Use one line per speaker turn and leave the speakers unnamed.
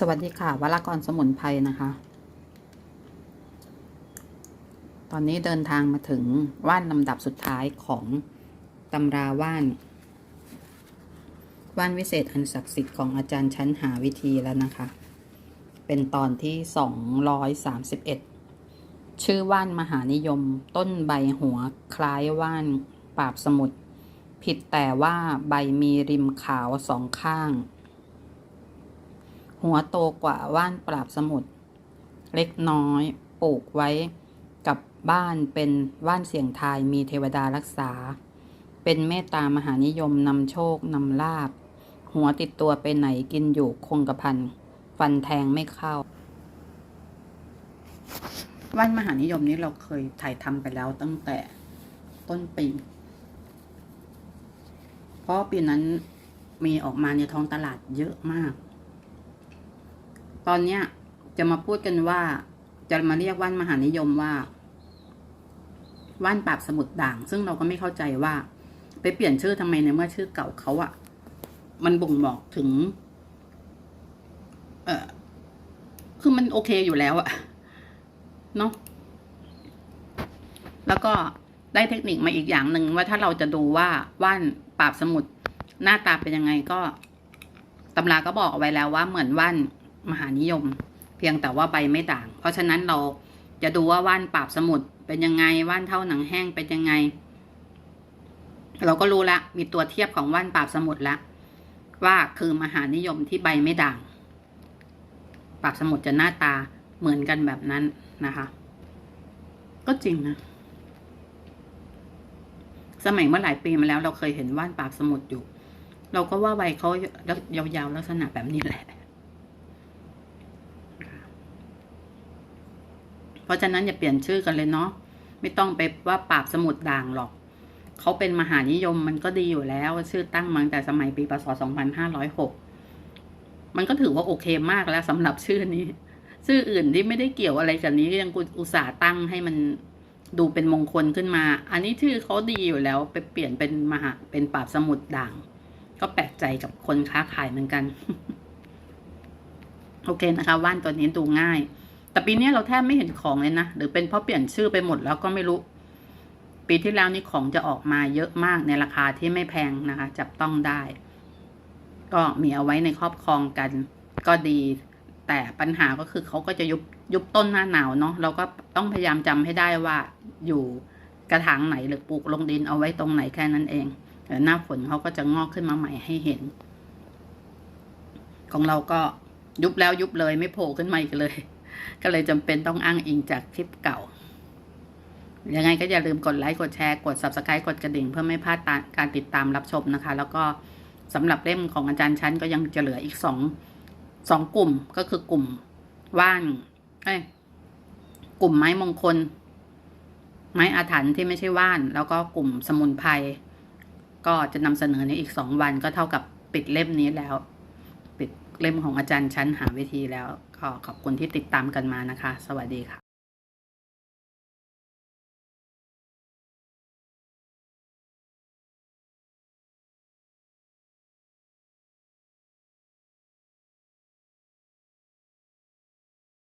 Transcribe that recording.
สวัสดีค่ะวรากรสมุนไพรนะคะ ตอนนี้เดินทางมาถึงว่านลำดับสุดท้ายของตำราว่าน ว่านวิเศษอันศักดิ์สิทธิ์ของอาจารย์ชั้นหาวิธีแล้วนะคะ เป็นตอนที่ 231 ชื่อว่านมหานิยม ต้นใบหัวคล้ายว่านปราบสมุทรผิดแต่ว่าใบมีริมขาวสองข้าง หัวโตกว่าว่านปราบสมุทรเล็กน้อยปลูกไว้กับบ้านเป็นว่านเสียงทายมีเทวดารักษา เป็นเมตตามหานิยมนำโชคนำลาบ หัวติดตัวไปไหนกินอยู่คงกระพันฟันแทงไม่เข้าว่านมหานิยมนี้เราเคยถ่ายทำไปแล้วตั้งแต่ต้นปี เพราะปีนั้นมีออกมาในท้องตลาดเยอะมาก ตอนเนี้ยจะมาพูดกันว่า จะมาเรียกว่านมหานิยมว่า ว่านปราบสมุดด่าง ซึ่งเราก็ไม่เข้าใจว่า ไปเปลี่ยนชื่อทำไมในเมื่อชื่อเก่าเขาอะมันบ่งบอกถึง เออคือมันโอเคอยู่แล้วอะเนาะแล้วก็ได้เทคนิคมาอีกอย่างหนึ่งว่าถ้าเราจะดูว่าว่านปราบสมุดหน้าตาเป็นยังไงก็ตำราก็บอกเอาไว้แล้วว่าเหมือนว่าน มหานิยม เพียงแต่ว่าใบไม่ด่าง เพราะฉะนั้นเราจะดูว่าว่านปราบสมุดเป็นยังไงว่านเท่าหนังแห้งเป็นยังไง เราก็รู้ละมีตัวเทียบของว่านปราบสมุดละว่าคือมหานิยมที่ใบไม่ด่างปราบสมุดจะหน้าตาเหมือนกันแบบนั้นนะคะ ก็จริงนะสมัยเมื่อหลายปีมาแล้วเราเคยเห็นว่านปราบสมุดอยู่ เราก็ว่าใบเขายาวๆลักษณะแบบนี้แหละ เพราะฉะนั้นอย่าเปลี่ยนชื่อกันเลยเนาะไม่ต้องไปว่าปราบสมุดด่างหรอก เขาเป็นมหานิยมมันก็ดีอยู่แล้ว ชื่อตั้งมาตั้งแต่สมัยปีพศ2506 มันก็ถือว่าโอเคมากแล้วสำหรับชื่อนี้ ชื่ออื่นที่ไม่ได้เกี่ยวอะไรกับนี้ยังอุตส่าห์ตั้งให้มันดูเป็นมงคลขึ้นมา อันนี้ชื่อเขาดีอยู่แล้วไปเปลี่ยนเป็นมหาเป็นปราบสมุดด่าง ก็แปลกใจกับคนค้าขายเหมือนกัน โอเคนะคะ ว่านตัวนี้ดูง่าย แต่ปีนี้เราแทบไม่เห็นของเลยนะ หรือเป็นเพราะเปลี่ยนชื่อไปหมดแล้วก็ไม่รู้ ปีที่แล้วนี่ของจะออกมาเยอะมากในราคาที่ไม่แพงนะคะ จับต้องได้ ก็มีเอาไว้ในครอบครองกัน ก็ดี แต่ปัญหาก็คือเขาก็จะยุบยุบต้นหน้าหนาวเนาะ เราก็ต้องพยายามจำให้ได้ว่าอยู่กระถางไหนหรือปลูกลงดินเอาไว้ตรงไหนแค่นั้นเองเดี๋ยวหน้าฝนเขาก็จะงอกขึ้นมาใหม่ให้เห็น ของเราก็ยุบแล้วยุบเลยไม่โผล่ขึ้นมาอีกเลย ก็เลยจำเป็นต้องอ้างอิงจากคลิปเก่า ยังไงก็อย่าลืมกดไลค์ กดแชร์ กด subscribe กดกระดิ่ง เพื่อไม่พลาดการติดตามรับชมนะคะ แล้วก็สำหรับเล่มของอาจารย์ชั้นก็ยังจะเหลืออีกสองสองกลุ่มก็คือกลุ่มว่านเอ้ยกลุ่มไม้มงคล ไม้อาถรรพ์ที่ไม่ใช่ว่าน แล้วก็กลุ่มสมุนไพรก็จะนำเสนอในอีกสองวันก็เท่ากับปิดเล่มนี้แล้ว ปิดเล่มของอาจารย์ชั้นหาวิธีแล้ว ก็ขอบคุณที่ติดตามกันมานะคะ สวัสดีค่ะ